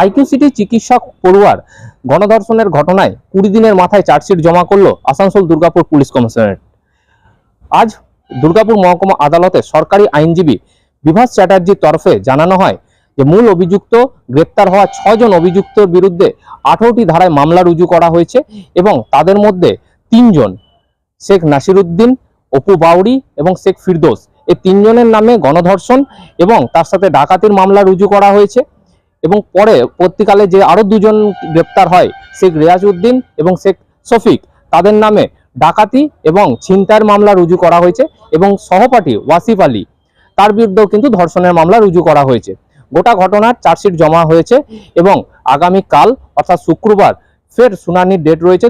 IQ city চিকিৎসক পড়ুয়ার গণধর্ষণের ঘটনায় কুড়ি দিনের মাথায় চার্জশিট জমা করল আসানসোল দুর্গাপুর পুলিশ কমিশনারেট। আজ দুর্গাপুর মহকুমা আদালতে সরকারি আইনজীবী বিভাস চ্যাটার্জির তরফে জানানো হয় যে মূল অভিযুক্ত গ্রেপ্তার হওয়া ছজন অভিযুক্তর বিরুদ্ধে আঠারোটি ধারায় মামলা রুজু করা হয়েছে এবং তাদের মধ্যে তিনজন শেখ নাসিরুদ্দিন, অপু বাউরি এবং শেখ ফিরদোস। এই তিনজনের নামে গণধর্ষণ এবং তার সাথে ডাকাতির মামলা রুজু করা হয়েছে। এবং পরে পরবর্তীকালে যে আরও দুজন গ্রেপ্তার হয়, শেখ রেয়াজউদ্দিন এবং শেখ শফিক, তাদের নামে ডাকাতি এবং ছিনতাইয়ের মামলা রুজু করা হয়েছে এবং সহপাঠী ওয়াসিফ আলী, তার বিরুদ্ধেও কিন্তু ধর্ষণের মামলা রুজু করা হয়েছে। গোটা ঘটনার চার্জশিট জমা হয়েছে এবং আগামী কাল অর্থাৎ শুক্রবার, ফের শুনানির ডেট রয়েছে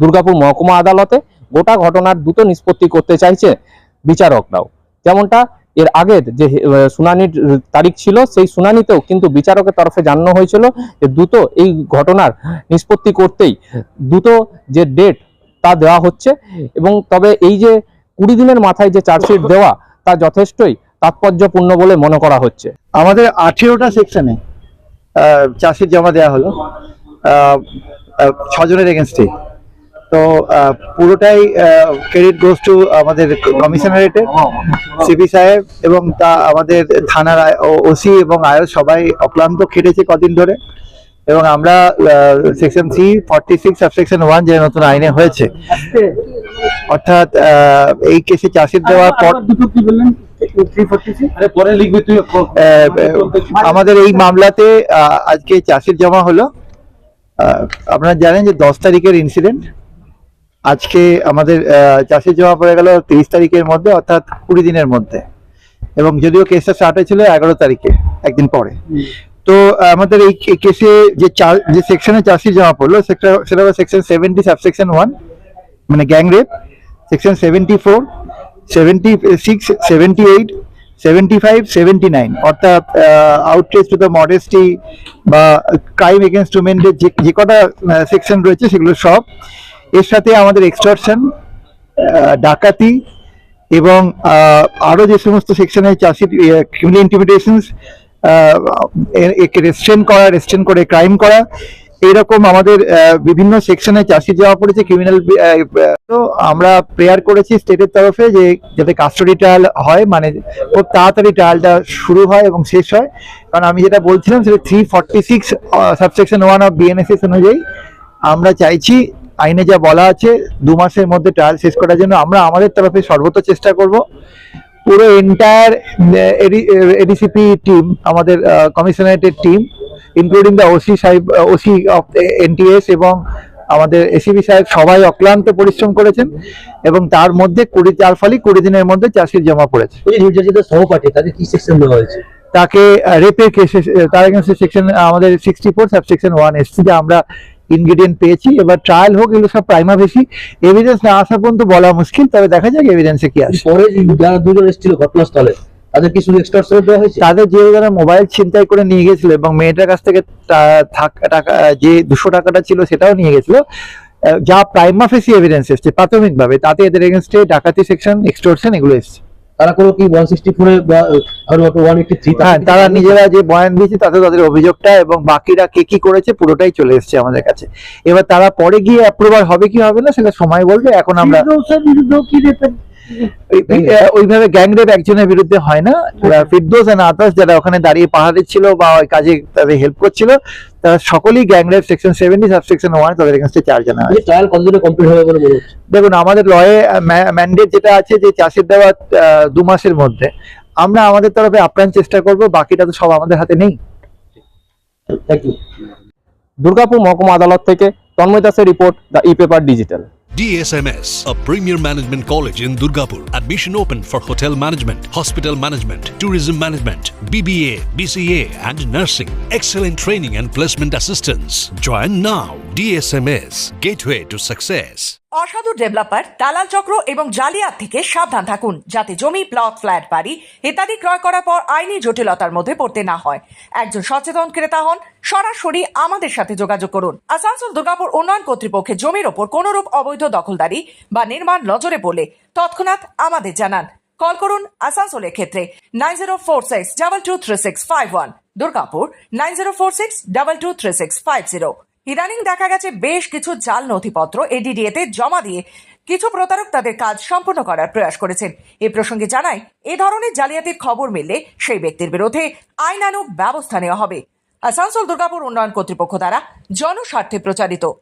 দুর্গাপুর মহকুমা আদালতে। গোটা ঘটনার দ্রুত নিষ্পত্তি করতে চাইছে বিচারকরাও। যেমনটা এর আগের যে শুনানির তারিখ ছিল, সেই শুনানিতেও কিন্তু বিচারকের তরফে জানানো হয়েছিল যে দ্রুত এই ঘটনার নিষ্পত্তি করতেই, দ্রুত যে ডেট তা দেওয়া হচ্ছে এবং তবে এই যে কুড়ি দিনের মাথায় যে চার্জশিট দেওয়া, তা যথেষ্টই তাৎপর্যপূর্ণ বলে মনে করা হচ্ছে। আমাদের আঠেরোটা সেকশনে চাষির জমা দেওয়া হলো ছজনের এগেনস্টে তো আহ, পুরোটাই ক্রেডিট গোস টু আমাদের কমিশনারেটের সিপি সাহেব এবং তা আমাদের থানার ওসি এবং আয়স সবাই অক্লান্ত খেটেছে কদিন ধরে এবং আমরা section C forty six subsection one যে নতুন আইনে হয়েছে অর্থাৎ আহ, এই কেসে চাষির দেওয়ার পর দুটো কি বললেন? আরে পরে লিখবি তুই আহ, আমাদের এই মামলাতে আজকে চাষির জমা হলো। আপনারা জানেন যে দশ তারিখের ইনসিডেন্ট আজকে আমাদের চাষির জমা পড়ে গেল তিরিশ তারিখের মধ্যে অর্থাৎ কুড়ি দিনের মধ্যে। এবং যদিও কেসটা স্টার্ট হয়েছিল এগারো তারিখে একদিন পরে। তো আমাদের এই কেসে যে চা- যে সেকশনে চাষির জমা পড়ল সেটা সেটা হলো সেকশন সেভেন্টি সাবসেকশন ওয়ান মানে gang rape section seventy four seventy six seventy eight seventy five seventy nine অর্থাৎ আউটরেজ টু দ্য মডেস্টি বা ক্রাইম এগেনস্ট উমেনদের যে যে কটা সেকশন রয়েছে সেগুলো সব এর সাথে আমাদের এক্সটর্শন ডাকাতি এবং আহ, আরও যে সমস্ত সেকশনে চাষির ক্রিমিনাল ইন্টিমিডেশনস রেস্ট্রেন করা রেস্ট্রেন করে ক্রাইম করা এইরকম আমাদের বিভিন্ন সেকশনে চাষি যাওয়া পড়েছে ক্রিমিনাল তো আমরা প্রেয়ার করেছি স্টেটের তরফে যে যাতে কাস্টডি ট্রায়াল হয় মানে খুব তাড়াতাড়ি ট্রায়ালটা শুরু হয় এবং শেষ হয়। কারণ আমি যেটা বলছিলাম সেটা three forty six subsection one of BNSS অনুযায়ী আমরা চাইছি আইনে যা বলা আছে দু মাসের মধ্যে ট্রায়াল শেষ করার জন্য আমরা আমাদের তরফে সর্বোচ্চ চেষ্টা করব। পুরো এন্টায়ার এডিসিপি টিম আমাদের কমিশনারেটের টিম ইনক্লুডিং দ্য ওসি সাহেব ওসি অফ এনটিএস এবং আমাদের এসিবি সাহেব সবাই অক্লান্ত পরিশ্রম করেছেন এবং তার মধ্যে কুড়ি তার ফলে কুড়ি দিনের মধ্যে চাষির জমা পড়েছে। নির্যাতিত সহপাঠী তাদের কি সেকশন দেওয়া হয়েছে? তাকে রেপের কেসে তার এগেন্সে সেকশন আমাদের সিক্সটি ফোর সাবসেকশন ওয়ান এসছে যে আমরা ইনগ্রিডিয়েন্ট পেয়েছি এবার ট্রায়াল হোক এগুলো সব প্রাইমা বেশি। এভিডেন্স না আসা পর্যন্ত বলা মুশকিল তবে দেখা যাক এভিডেন্সে কি আসে। পরে যারা দুজন এসেছিল ঘটনাস্থলে তাদের কি শুধু এক্সটর্শন দেওয়া হয়েছে? তাদের যে যারা মোবাইল ছিনতাই করে নিয়ে গেছিল এবং মেয়েটার কাছ থেকে টাকা যে দুশো টাকাটা ছিল সেটাও নিয়ে গেছিল যা প্রাইমা ফেসি এভিডেন্স এসছে প্রাথমিকভাবে তাতে এদের এগেনস্টে ডাকাতি সেকশন এক্সটোরশন এগুলো এসছে। তারা কোনো কি ওয়ান সিক্সটি ফোরে ওয়ান এইটি থ্রি হ্যাঁ তারা নিজেরা যে বয়ান দিয়েছে তাতে তাদের অভিযোগটা এবং বাকিরা কে কি করেছে পুরোটাই চলে এসেছে আমাদের কাছে। এবার তারা পরে গিয়ে অ্যাপ্রুভাল হবে কি হবে না সেটা সময় বলবে। এখন আমরা আহ, ওইভাবে গ্যাংরেপ একজনের বিরুদ্ধে হয় না। ফিরদোস এন্ড আদার্স যারা ওখানে দাঁড়িয়ে পাহাড় দিচ্ছিল বা ওই কাজে তাদের হেল্প করছিল তারা সকলেই gangrape section seventy subsection one তাদের এগেন্স্টে চার্জ জানা হয় ট্রায়াল কতদিনে কমপ্লিট হবে বলে দেখুন আমাদের লয়ে ম্যান্ডেট যেটা আছে যে চাষের দেওয়া দু মাসের মধ্যে। আমরা আমাদের তরফে আপ্রাণ চেষ্টা করব বাকিটা তো সব আমাদের হাতে নেই। দুর্গাপুর মহকুমা আদালত থেকে তন্ময় দাসের report the E paper digital DSMS, a premier management college in Durgapur. Admission open for hotel management, hospital management, tourism management, BBA, BCA, and nursing. Excellent training and placement assistance. Join now. DSMS, gateway to success. অসাধু developer দালাল চক্র এবং জালিয়াত থেকে সাবধান থাকুন যাতে জমি plot flat বাড়ি ইত্যাদি ক্রয় করার পর আইনি জটিলতার মধ্যে পড়তে না হয় একজন সচেতন ক্রেতা হন সরাসরি আমাদের সাথে যোগাযোগ করুন আসানসোল দুর্গাপুর উন্নয়ন কর্তৃপক্ষের জমির ওপর কোনরূপ অবৈধ দখলদারি বা নির্মাণ নজরে পড়লে তৎক্ষণাৎ আমাদের জানান। কল করুন আসানসোলের ক্ষেত্রে nine zero four six double two three six five one, Durgapur nine zero four six double two three six five zero. ইদানিং দেখা গেছে বেশ কিছু জাল নথিপত্র এডিডিএতে জমা দিয়ে কিছু প্রতারক তাদের কাজ সম্পূর্ণ করার প্রয়াস করেছেন। এ প্রসঙ্গে জানায় এ ধরনের জালিয়াতির খবর মিললে সেই ব্যক্তির বিরুদ্ধে আইনানুগ ব্যবস্থা নেওয়া হবে। আসানসোল, দুর্গাপুর উন্নয়ন কর্তৃপক্ষ দ্বারা জনস্বার্থে প্রচারিত